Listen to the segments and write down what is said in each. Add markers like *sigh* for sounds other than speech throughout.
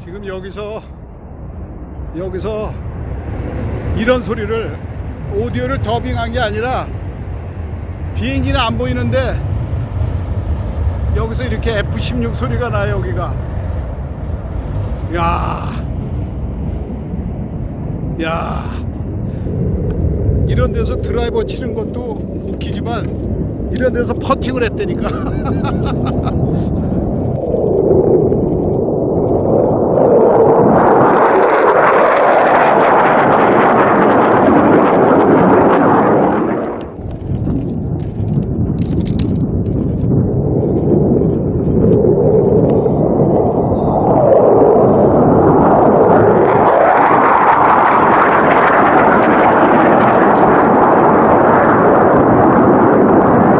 지금 여기서 여기서 이런 소리를 오디오를 더빙한 게 아니라 비행기는 안 보이는데 여기서 이렇게 F16 소리가 나요 여기가 야. 야. 이런 데서 드라이버 치는 것도 웃기지만 이런 데서 퍼팅을 했다니까. *laughs*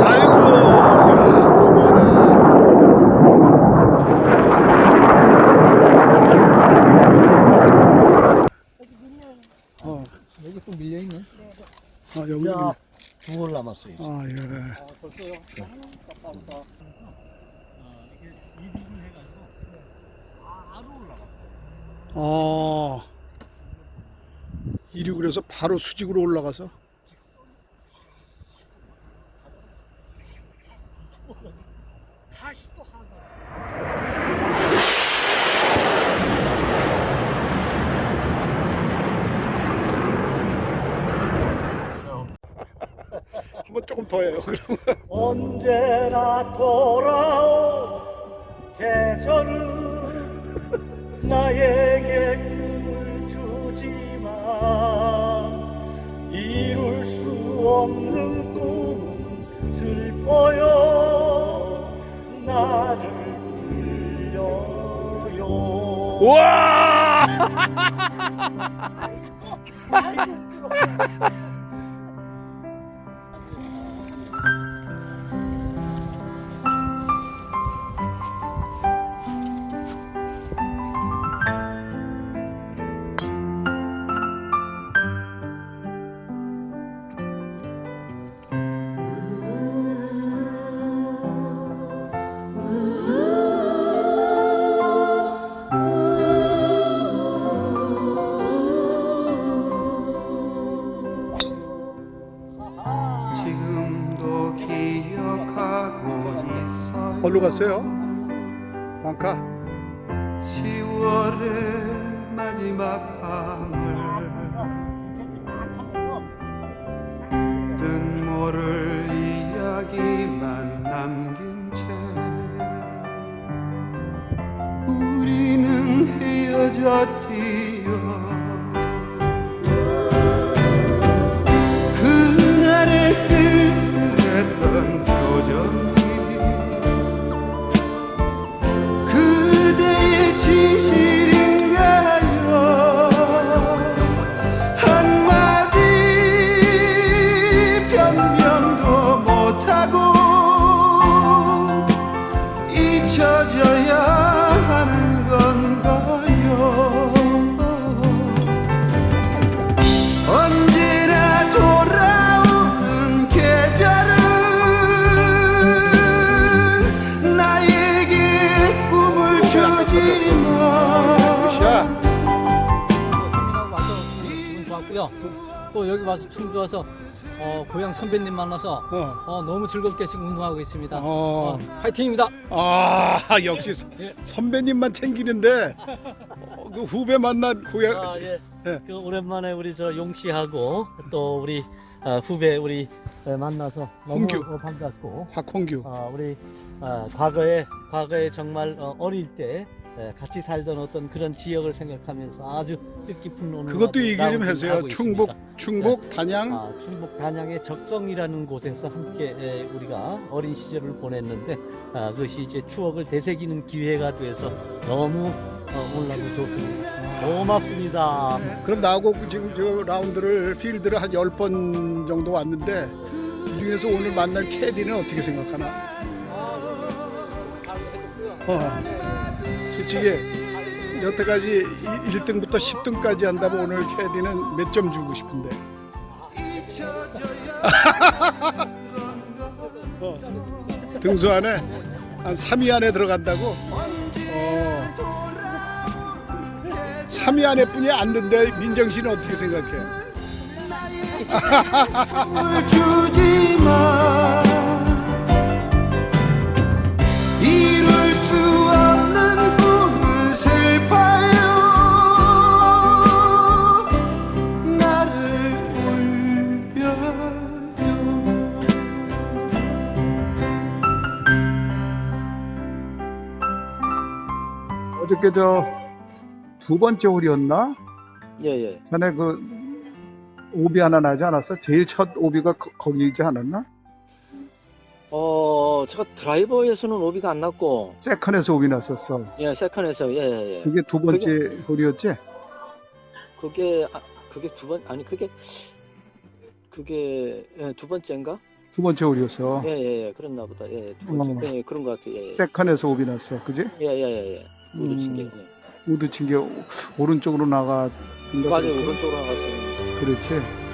아이고, 야, 그거는. 어, 여기 또 밀려 있네. 아, 여기. 야, 두월 남았어요. 아, 예. 아, 벌써요? 이게 해가지고 올라가. 아. 이륙을 해서 바로 수직으로 올라가서. 다시 또 하나. 한번 조금 더 해요, 그럼. 언제나 돌아온 계절은 나에게 꿈을 주지만 이룰 수 없는 꿈은 슬퍼요 나를 불려요 우와! 지금도 기억하고 있어요 어디로 갔어요? 방카? 10월의 마지막 밤을 뜻 모를 이야기만 남긴 채 우리는 헤어졌지 그대 또 여기 와서 춤 좋아서 어, 고향 선배님 만나서 어. 어, 너무 즐겁게 지금 운동하고 있습니다. 어. 어, 화이팅입니다. 아, 역시 서- 예. 선배님만 챙기는데 어, 그 후배 만난 고향 아, 예. 예. 그 오랜만에 우리 저 용씨하고 또 우리 아, 후배 우리 에, 만나서 너무 홍규. 어, 반갑고 박홍규. 아, 우리 아, 과거에 과거에 정말 어, 어릴 때 에, 같이 살던 어떤 그런 지역을 생각하면서 아주 뜻깊은 오늘 그것도 얘기 좀 해주세요. 충북, 있습니다. 충북, 단양. 아, 충북 단양의 적성이라는 곳에서 함께 에, 우리가 어린 시절을 보냈는데 아, 그것이 이제 추억을 되새기는 기회가 돼서 너무 어, 오늘 너무 좋습니다. 고맙습니다. 그럼 나하고 그 지금 저 라운드를 필드를 한 10번 정도 왔는데 그 중에서 오늘 만날 캐디는 어떻게 생각하나? 어. 솔직히 여태까지 1등부터 10등까지 한다면 오늘 캐디는 몇 점 주고 싶은데. *laughs* 어. 등수 안에 한 3위 안에 들어간다고? 어. 3위 안에뿐이 안 든데 민정 씨는 어떻게 생각해? 꿈을 주지 마 어저께 저 두 번째 홀이었나? 예 예. 전에 그 오비 하나 나지 않았어? 제일 첫 오비가 거, 거기지 않았나? 어 제가 드라이버에서는 오비가 안 났고 세컨에서 오비 났었어. 예 세컨에서 예예. 그게 두 번째 홀이었지? 그게 아, 그게 두 번 아니 그게 그게 예, 두 번째인가? 두 번째 홀이었어. 예 예 예 그랬나 보다. 예 두 번째. 어. 예 그런 것 같아요. 예. 세컨에서 오비 났어. 그지? 예 예 예. 예. 우드 친 게. 음, 예. 우드 친게 오른쪽으로 나가. 맞아요 오른쪽으로 나갔어요. 그렇지.